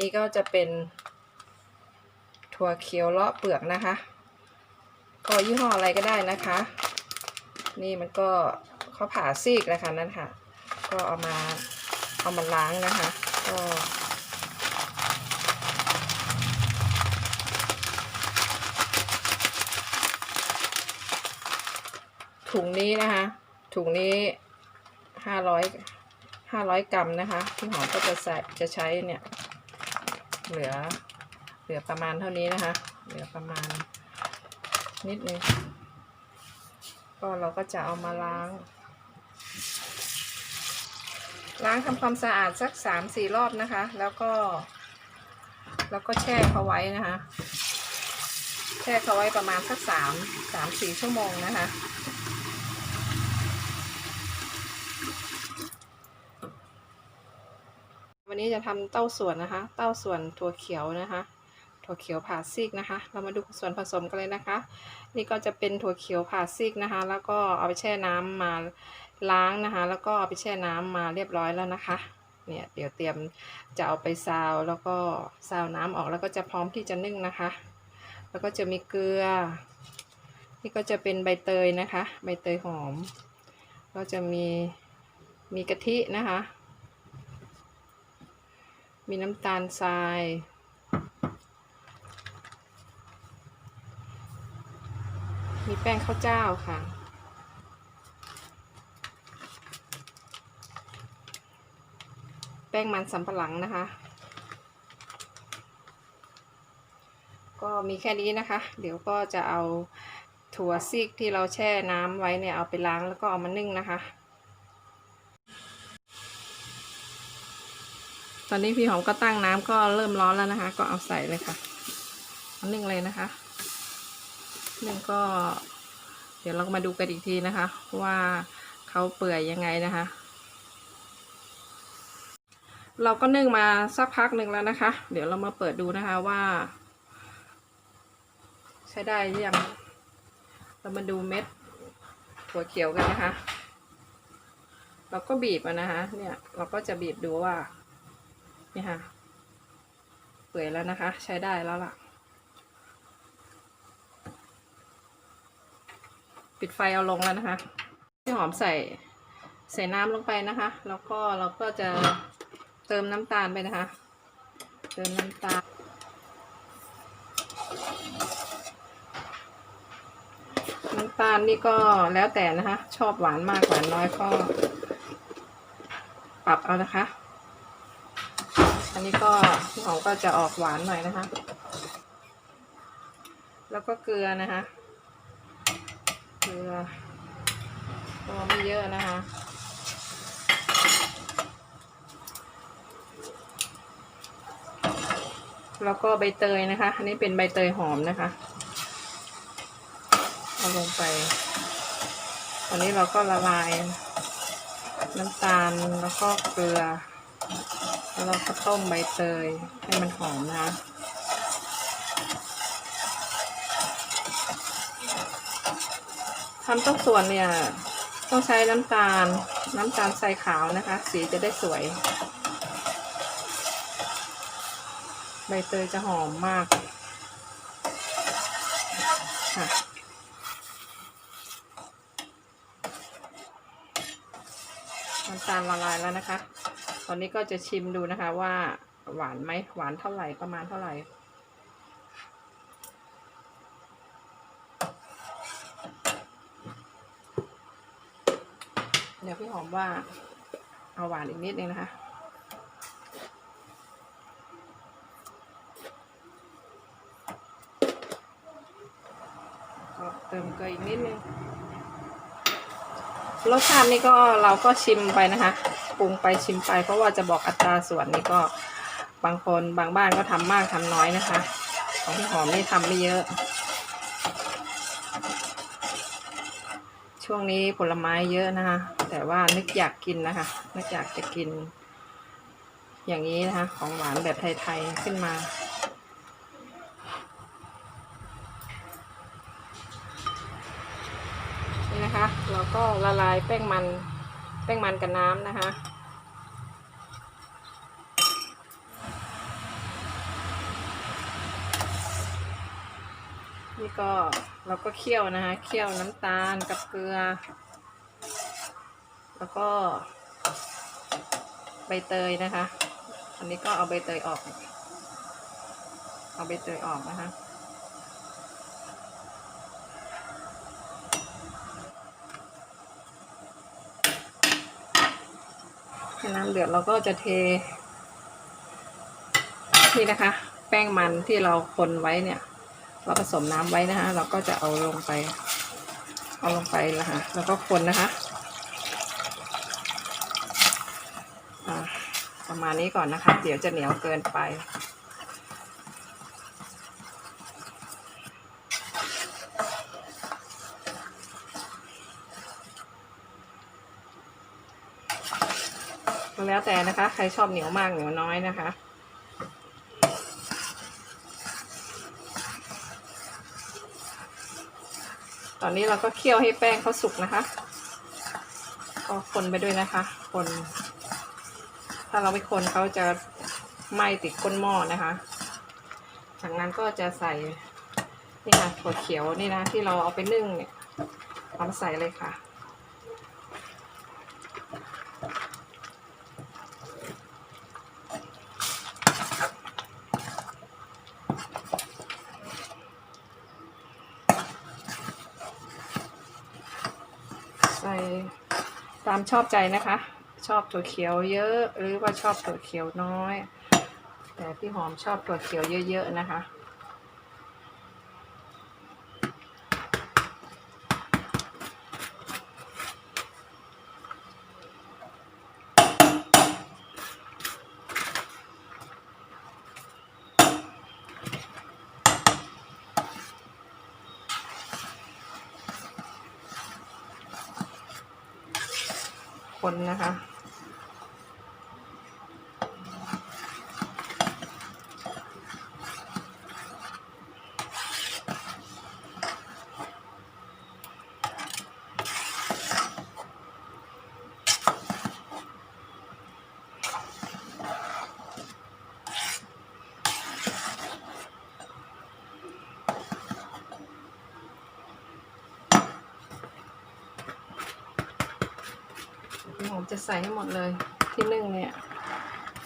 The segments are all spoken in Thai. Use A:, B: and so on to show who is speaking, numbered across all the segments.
A: นี่ก็จะเป็น ถั่วเขียวเลาะเปลือกนะคะ ก็ยี่ห้ออะไรก็ได้นะคะ นี่มันก็เขาผ่าซีกแล้วค่ะนั่นค่ะ ก็เอามาเอามาล้างนะคะ ก็ถุงนี้นะคะ ถุงนี้ห้าร้อยห้าร้อยกรัมนะคะพี่หอมก็จะใส่จะใช้เนี่ย เหลือ เหลือประมาณเท่านี้นะคะ เหลือประมาณ นิดนึง ก็เราก็จะเอามาล้าง ล้างทำความสะอาดสักสามสี่รอบนะคะ แล้วก็ แล้วก็แช่เขาไว้นะคะ แช่เขาไว้ประมาณสักสามสามสี่ชั่วโมงนะคะ วันนี้จะทำเต้าส่วนนะคะ เต้าส่วนถั่วเขียวนะคะ ถั่วเขียวผ่าซีกนะคะ เรามาดูส่วนผสมกันเลยนะคะ นี่ก็จะเป็นถั่วเขียวผ่าซีกนะคะ แล้วก็เอาไปแช่น้ำมาล้างนะคะ แล้วก็เอาไปแช่น้ำมาเรียบร้อยแล้วนะคะ เนี่ยเดี๋ยวเตรียมจะเอาไปซาวแล้วก็ซาวน้ำออกแล้วก็จะพร้อมที่จะนึ่งนะคะ แล้วก็จะมีเกลือ นี่ก็จะเป็นใบเตยนะคะ ใบเตยหอม ก็จะมีมีกะทินะคะ มีน้ำตาลทรายมีแป้งข้าวเจ้าค่ะ แป้งมันสำปะหลังนะคะ ก็มีแค่นี้นะคะ เดี๋ยวก็จะเอาถั่วซีกที่เราแช่น้ำไว้เนี่ยเอาไปล้างแล้วก็เอามานึ่งนะคะ ตอนนี้พี่หอมก็ตั้งน้ำก็เริ่มร้อนแล้วนะคะ ก็เอาใส่เลยค่ะอานึ่งเลยนะคะนึ่งก็ เดี๋ยวเรามาดูกันอีกทีนะคะ ว่าเขาเปื่อยยังไงนะคะ เราก็นึ่งมาสักพักหนึ่งแล้วนะคะ เดี๋ยวเรามาเปิดดูนะคะว่า ใช้ได้หรือยังเรามาดูเม็ดถั่วเขียวกันนะคะ เราก็บีบมันนะคะ เนี่ยเราก็จะบีบดูว่า นี่ค่ะ เปื่อยแล้วนะคะ ใช้ได้แล้วล่ะ ปิดไฟเอาลงแล้วนะคะพี่หอมใส่ใส่น้ำลงไปนะคะ แล้วก็เราก็จะเติมน้ำตาลไปนะคะ เติมน้ำตาลน้ำตาลนี่ก็แล้วแต่นะคะ ชอบหวานมากหวานน้อยก็ ปรับเอานะคะ อันนี้ก็หอมก็จะออกหวานหน่อยนะคะ แล้วก็เกลือนะคะ เกลือก็ไม่เยอะนะคะแล้วก็ใบเตยนะคะ อันนี้เป็นใบเตยหอมนะคะ เอาลงไป ตอนนี้เราก็ละลาย น้ำตาลแล้วก็เกลือ แล้วเราก็ต้มใบเตยให้มันหอมนะคะทำต้มส่วนเนี่ย ต้องใช้น้ำตาล น้ำตาลทรายขาวนะคะ สีจะได้สวย ใบเตยจะหอมมากค่ะน้ำตาลละลายแล้วนะคะ ตอนนี้ก็จะชิมดูนะคะว่าหวานไหมหวานเท่าไหร่ประมาณเท่าไหร่เดี๋ยวพี่หอมว่าเอาหวานอีกนิดนึงนะคะ ก็เติมเกลืออีกนิดนึง รสชาตินี่ก็เราก็ชิมไปนะคะ ปรุงไปชิมไป เพราะว่าจะบอกอัตราส่วนนี่ก็บางคนบางบ้านก็ทำมากทำน้อยนะคะ ของพี่หอมนี่ทำไม่เยอะ ช่วงนี้ผลไม้เยอะนะคะ แต่ว่านึกอยากกินนะคะนึกอยากจะกิน อย่างนี้นะคะ ของหวานแบบไทยๆขึ้นมานี่นะคะ เราก็ละลายแป้งมัน แป้งมันกับน้ำนะคะ นี่ก็เราก็เคี่ยวนะคะ เคี่ยวน้ำตาลกับเกลือ แล้วก็ ใบเตยนะคะ อันนี้ก็เอาใบเตยออก เอาใบเตยออกนะคะ ให้น้ำเดือดเราก็จะเทนี่นะคะ แป้งมันที่เราคนไว้เนี่ย เราผสมน้ำไว้นะคะ เราก็จะเอาลงไป เอาลงไปแล้วค่ะแล้วก็คนนะคะประมาณนี้ก่อนนะคะ เดี๋ยวจะเหนียวเกินไป แล้วแต่นะคะ ใครชอบเหนียวมากเหนียวน้อยนะคะตอนนี้เราก็เคี่ยวให้แป้งเขาสุกนะคะ ก็คนไปด้วยนะคะ คน ถ้าเราไม่คนเขาจะไหม้ติดก้นหม้อนะคะ จากนั้นก็จะใส่นี่ค่ะถั่วเขียวนี่นะที่เราเอาไปนึ่งเนี่ยเอามาใส่เลยค่ะ ใส่ตามชอบใจนะคะ ชอบถั่วเขียวเยอะ หรือว่าชอบถั่วเขียวน้อย แต่พี่หอมชอบถั่วเขียวเยอะๆนะคะ คนนะคะ หอมจะใส่ให้หมดเลยที่นึ่งเนี่ย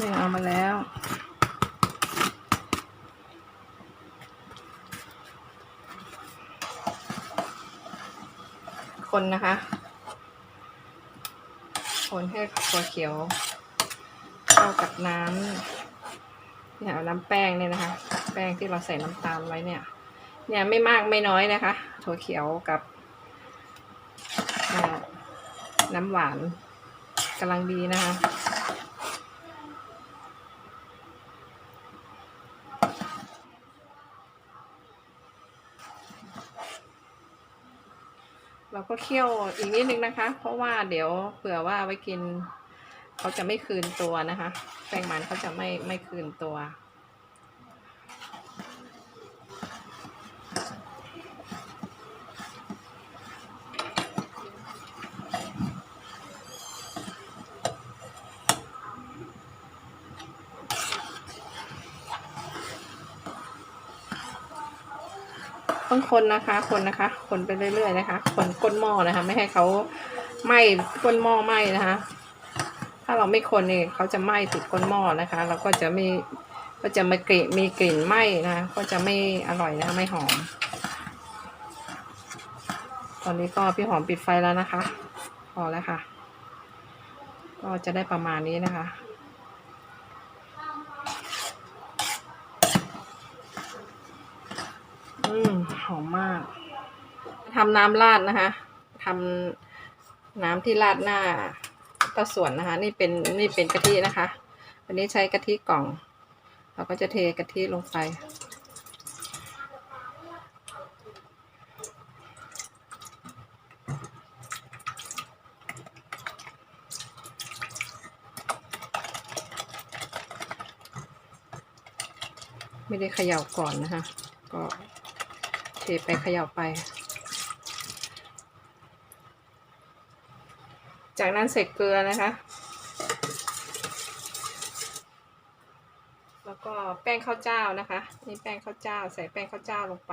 A: นึ่งเอามาแล้ว คนนะคะ คนให้ตัวเขียวเข้ากับน้ำเนี่ยน้ำแป้งเนี่ยนะคะ แป้งที่เราใส่น้ำตาลไว้เนี่ย เนี่ยไม่มากไม่น้อยนะคะ ถั่วเขียวกับน้ำหวาน กำลังดีนะคะเราก็เคี่ยวอีกนิดนึงนะคะ เพราะว่าเดี๋ยวเผื่อว่าไว้กิน เขาจะไม่คืนตัวนะคะ แป้งมันเขาจะไม่ไม่คืนตัว ต้องคนนะคะ คนนะคะ คนไปเรื่อยๆนะคะ คนก้นหม้อนะคะ ไม่ให้เขาไหม้ก้นหม้อไหม้นะคะ ถ้าเราไม่คนเนี่ยเขาจะไหม้ติดก้นหม้อนะคะแล้วก็จะไม่ก็จะมากลิ่นมีกลิ่นไหม้นะคะก็จะไม่อร่อยนะคะไม่หอม ตอนนี้ก็พี่หอมปิดไฟแล้วนะคะพอแล้วค่ะ ก็จะได้ประมาณนี้นะคะอืม หอมมากทำน้ำราดนะคะทำน้ำที่ราดหน้าต้าส่วนนะคะ นี่เป็นนี่เป็นกะทินะคะวันนี้ใช้กะทิกล่อง เราก็จะเทกะทิลงไปไม่ได้เขย่าก่อนนะคะ ก็ เทไปเขย่าไป จากนั้นใส่เกลือนะคะ แล้วก็แป้งข้าวเจ้านะคะ นี่แป้งข้าวเจ้า ใส่แป้งข้าวเจ้าลงไป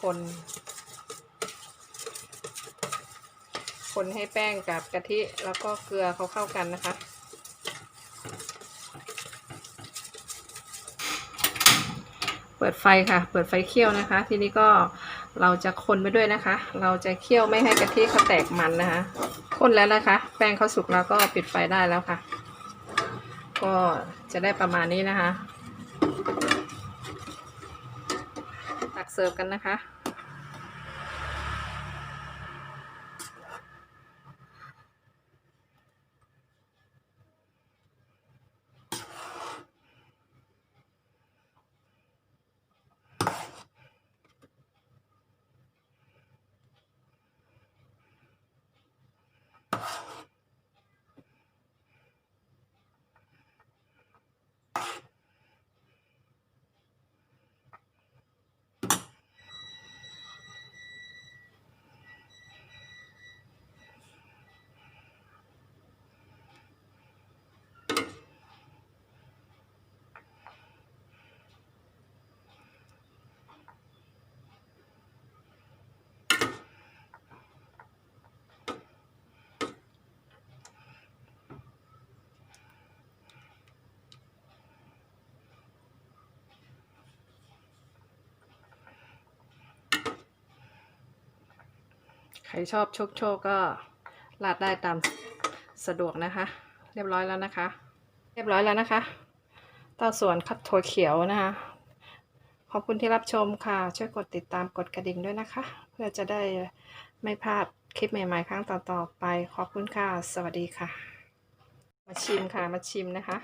A: คนคนให้แป้งกับกะทิแล้วก็เกลือเขาเข้ากันนะคะ เปิดไฟค่ะ เปิดไฟเคี่ยวนะคะ ทีนี้ก็เราจะคนไปด้วยนะคะ เราจะเคี่ยวไม่ให้กะทิเขาแตกมันนะคะ คนแล้วนะคะ แป้งเขาสุกแล้วก็ปิดไฟได้แล้วค่ะ ก็จะได้ประมาณนี้นะคะ ตักเสิร์ฟกันนะคะ ใครชอบโชคโชคก็ราดได้ตามสะดวกนะคะ เรียบร้อยแล้วนะคะ เรียบร้อยแล้วนะคะต่อส่วนคับถั่วเขียวนะคะ ขอบคุณที่รับชมค่ะ ช่วยกดติดตามกดกระดิ่งด้วยนะคะ เพื่อจะได้ไม่พลาดคลิปใหม่ๆ ครั้งต่อๆไป ขอบคุณค่ะ สวัสดีค่ะ มาชิมค่ะ มาชิมนะคะ